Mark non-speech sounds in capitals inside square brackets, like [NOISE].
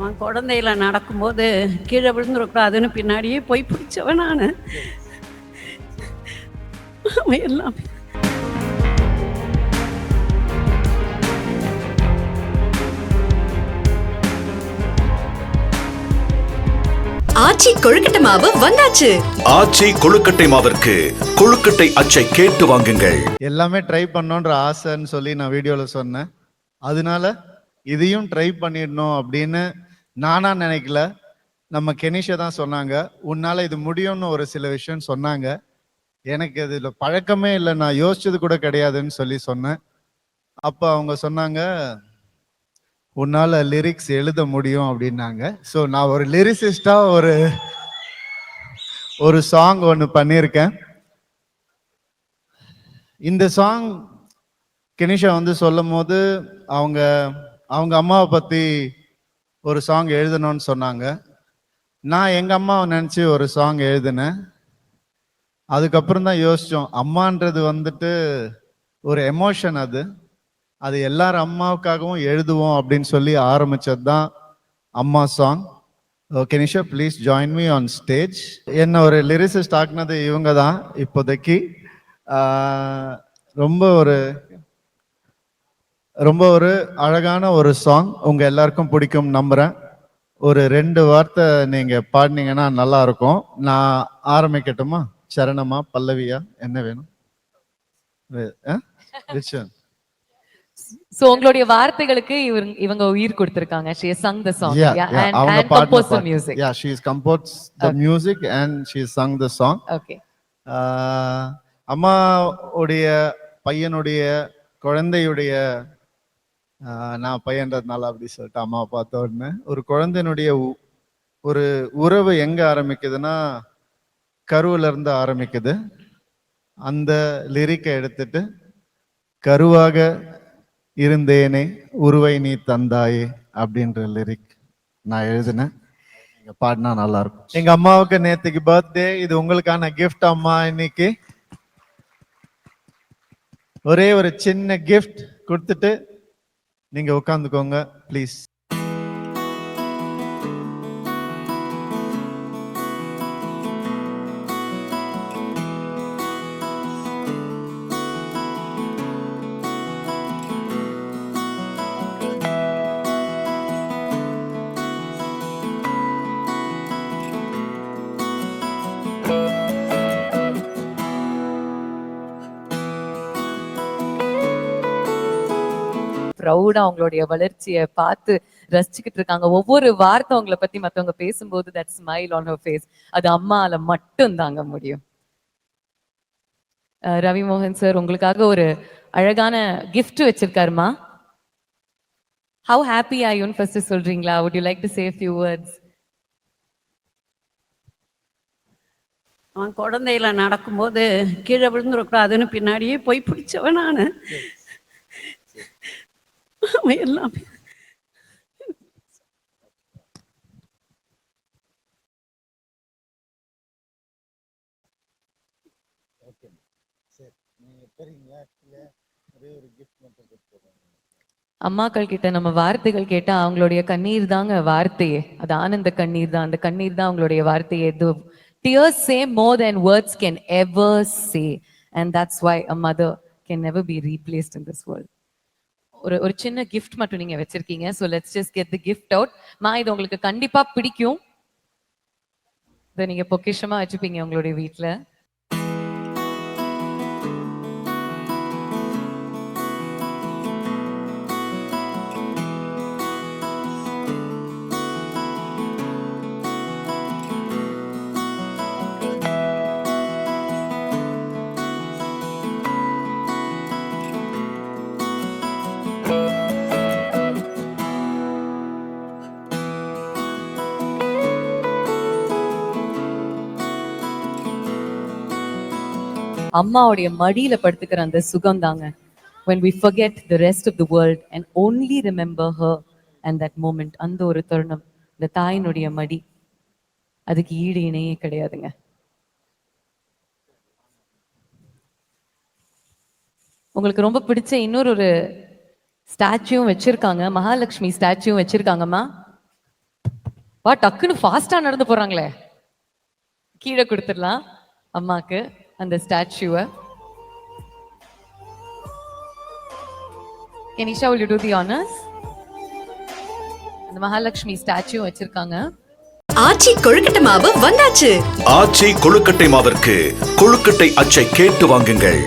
அவன் குழந்தையில நடக்கும்போது கீழே விழுந்துடக்கூடாதுன்னு பின்னாடியே போய் பிடிச்சவன் நான். அவன் எல்லாமே ஆச்சி கொழுக்கட்டை மாவு வந்தாச்சு. ஆச்சி கொழுக்கட்டை மாவிற்கு கொழுக்கட்டை அச்சை கேட்டு வாங்குங்கள். எல்லாமே ட்ரை பண்ணோன்ற ஆசைன்னு சொல்லி நான் வீடியோவில் சொன்னேன். அதனால இதையும் ட்ரை பண்ணிடணும் அப்படின்னு நானா நினைக்கல. நம்ம கெனிஷா தான் சொன்னாங்க. உன்னால இது முடியும்னு ஒரு சில விஷயம் சொன்னாங்க. எனக்கு இதுல பழக்கமே இல்லை. நான் யோசிச்சது கூட கிடையாதுன்னு சொல்லி சொன்னேன். அப்போ அவங்க சொன்னாங்க உன்னால லிரிக்ஸ் எழுத முடியும் அப்படின்னாங்க. ஸோ நான் ஒரு லிரிசிஸ்டா ஒரு ஒரு சாங் ஒன்று பண்ணியிருக்கேன். இந்த சாங் கெனிஷா வந்து சொல்லும் போது அவங்க அவங்க அம்மாவை பத்தி ஒரு சாங் எழுதணும்னு சொன்னாங்க. நான் எங்கள் அம்மாவை நினச்சி ஒரு சாங் எழுதினேன். அதுக்கப்புறம் தான் யோசித்தோம் அம்மான்றது வந்துட்டு ஒரு எமோஷன் அது. அது எல்லார் அம்மாவுக்காகவும் எழுதுவோம் அப்படின்னு சொல்லி ஆரம்பிச்சது தான் அம்மா song okay Nisha please join me on stage என்ன ஒரு லிரிசிஸ்ட் ஆக்குனது இவங்க தான் இப்போதைக்கு ரொம்ப ஒரு ரொம்ப ஒரு அழகான ஒரு சாங் உங்க எல்லாருக்கும் பிடிக்கும் நம்புறேன். ஒரு ரெண்டு வார்த்தை நீங்க பாடினீங்கன்னா நல்லா இருக்கும் நான் ஆரம்பிக்கட்டுமா? சரணமா பல்லவியா? என்ன வேணும்? சோ உங்களுடைய வார்த்தைகளுக்கு இவங்க இவங்க உயிர் கொடுத்திருக்காங்க. She has sung the song. Yeah, yeah, yeah, and, அவங்க and composed the music. Yeah, she's composed the music and she sung the song. okay. அம்மாவுடைய பையனுடைய குழந்தையுடைய நான் பையன்றதுனால அப்படி சொல்லிட்டு அம்மாவை பார்த்த உடனே ஒரு குழந்தையினுடைய உ- ஒரு உறவு எங்க ஆரம்பிக்குதுன்னா கருவுல இருந்து ஆரம்பிக்குது. அந்த லிரிக்கை எடுத்துட்டு கருவாக இருந்தேனே உருவை நீ தந்தாயே அப்படின்ற லிரிக் நான் எழுதினேன். நீங்க பாடினா நல்லா இருக்கும் எங்க அம்மாவுக்கு நேத்துக்கு பர்த்டே இது உங்களுக்கான கிஃப்ட் அம்மா இன்னைக்கு. ஒரே ஒரு சின்ன கிஃப்ட் கொடுத்துட்டு நீங்க உட்காந்துக்கோங்க ப்ளீஸ் ப்ரௌடா அவங்களுடைய வளர்ச்சியை பார்த்து ரசிச்சுக்கிட்டு இருக்காங்க. ஒவ்வொரு வார்த்தை அவங்கள பத்தி மத்தவங்க பேசும்போது that smile on her face அது அம்மால மட்டும் தாங்க முடியும் ரவிமோகன் ரவி மோகன் சார் உங்களுக்காக ஒரு அழகான கிஃப்ட் வச்சிருக்காருமா? ஹவு ஹாப்பி ஆயுன்னு ஃபர்ஸ்ட் சொல்றீங்களா? Would you like to save few words அவன் குழந்தையில நடக்கும்போது கீழே விழுந்துடக்கூடாதுன்னு பின்னாடியே போய் பிடிச்சவன் நான். [LAUGHS] அவன் எல்லாமே அம்மாக்கள் கிட்ட நம்ம வார்த்தைகள் கேட்டா அவங்களுடைய கண்ணீர் தாங்க வார்த்தையே. அது ஆனந்த கண்ணீர் தான். அந்த கண்ணீர் தான் அவங்களுடைய வார்த்தையே. இது tears say more than words can ever say. And that's why a mother can never be replaced in this world. ஒரு ஒரு சின்ன கிஃப்ட் மட்டும் நீங்க வச்சிருக்கீங்க. So let's just get the gift out மா இது உங்களுக்கு கண்டிப்பா பிடிக்கும். இதை நீங்க பொக்கிஷமா வச்சுப்பீங்க உங்களுடைய வீட்டில் அம்மாவுடைய மடியில படுத்துக்கிற அந்த சுகம் தாங்க when we forget the rest of the world and only remember her and that moment அந்த ஒரு தருணம் இந்த தாயினுடைய மடி. அதுக்கு ஈடு இணையே கிடையாதுங்க. உங்களுக்கு ரொம்ப பிடிச்ச இன்னொரு ஒரு ஸ்டாச்சுவும் வச்சிருக்காங்க. மகாலட்சுமி ஸ்டாச்சுவும் வச்சிருக்காங்கம்மா. வா டக்குன்னு ஃபாஸ்டா நடந்து போறாங்களே. கீழே கொடுத்துடலாம் அம்மாக்கு. அந்த ஸ்டாச்சுவை. Kenisha will you do the honors? அந்த மகாலட்சுமி ஸ்டாச்சு வச்சிருக்காங்க. ஆச்சி கொழுக்கட்டை மாவு வந்தாச்சு. ஆச்சி கொழுக்கட்டை மாவிற்கு கொழுக்கட்டை அச்சை கேட்டு வாங்குங்கள்.